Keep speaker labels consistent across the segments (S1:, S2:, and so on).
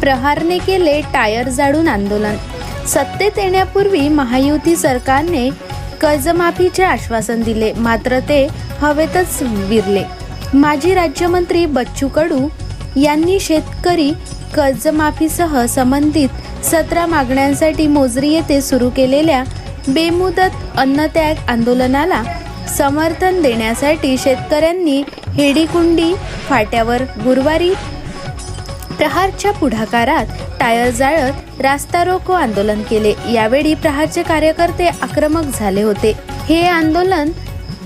S1: प्रहारने केले टायर जाडून आंदोलन. सत्तेत येण्यापूर्वी महायुती सरकारने कर्जमाफीचे आश्वासन दिले. मात्र ते हवेतच विरले. माजी राज्यमंत्री बच्चू कडू यांनी शेतकरी कर्जमाफीसह संबंधित सतरा मागण्यांसाठी मोजरी येथे सुरू केलेल्या बेमुदत अन्नत्याग आंदोलनाला समर्थन देण्यासाठी शेतकऱ्यांनी हेडीकुंडी फाट्यावर गुरुवारी प्रहारच्या पुढाकारात टायर जाळत रास्ता रोको आंदोलन केले. यावेळी प्रहारचे कार्यकर्ते आक्रमक झाले होते. हे आंदोलन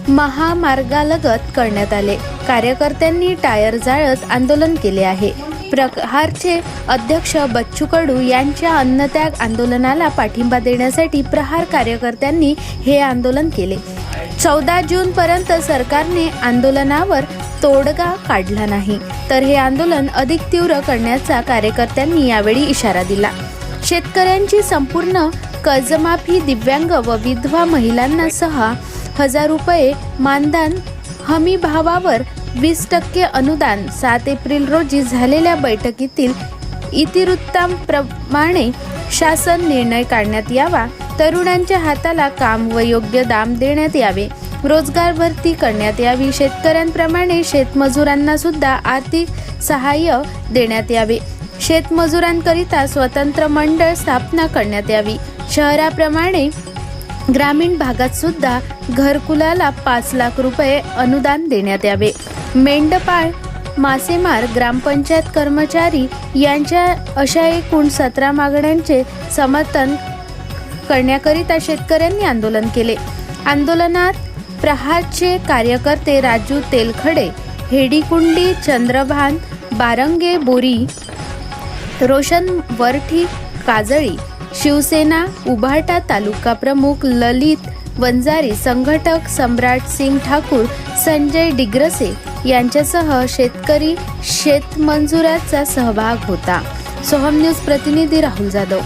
S1: महामार्गालगत करण्यात आले. कार्यकर्त्यांनी टायर जाळत आंदोलन केले आहे. प्रहारचे अध्यक्ष बच्चू कडू यांच्या अन्नत्याग आंदोलनाला पाठिंबा देण्यासाठी प्रहार कार्यकर्त्यांनी हे आंदोलन केले. चौदा जून पर्यंत सरकारने आंदोलनावर तोडगा काढला नाही. तर हे आंदोलन अधिक तीव्र करण्याचा कार्यकर्त्यांनी यावेळी इशारा दिला. शेतकऱ्यांची संपूर्ण कर्जमाफी दिव्यांग व विधवा महिलांना सहा हजार रुपये मानधन हमी भावावर वीस टक्के अनुदान सात एप्रिल रोजी झालेल्या बैठकीतील इतिवृत्तांप्रमाणे शासन निर्णय काढण्यात यावा तरुणांच्या हाताला काम व योग्य दाम देण्यात यावे. रोजगार भरती करण्यात यावी. शेतकऱ्यांप्रमाणे शेतमजुरांना सुद्धा आर्थिक सहाय्य देण्यात यावे. शेतमजुरांकरिता स्वतंत्र मंडळ स्थापना करण्यात यावी. शहराप्रमाणे ग्रामीण भागात सुद्धा घरकुलाला पाच लाख रुपये अनुदान देण्यात यावे. मेंढपाळ मासेमार ग्रामपंचायत कर्मचारी यांच्या अशा एकूण सतरा मागण्यांचे समर्थन करण्याकरिता शेतकऱ्यांनी आंदोलन केले. आंदोलनात प्रहारचे कार्यकर्ते राजू तेलखडे हेडीकुंडी चंद्रभान बारंगे बोरी रोशन वरठी काजळी शिवसेना उभाटा तालुका प्रमुख ललित वंजारी संघटक सम्राट सिंग ठाकूर संजय डिग्रसे यांच्यासह शेतकरी शेतमंजुराचा सहभाग होता. सोहम न्यूज प्रतिनिधी राहुल जाधव.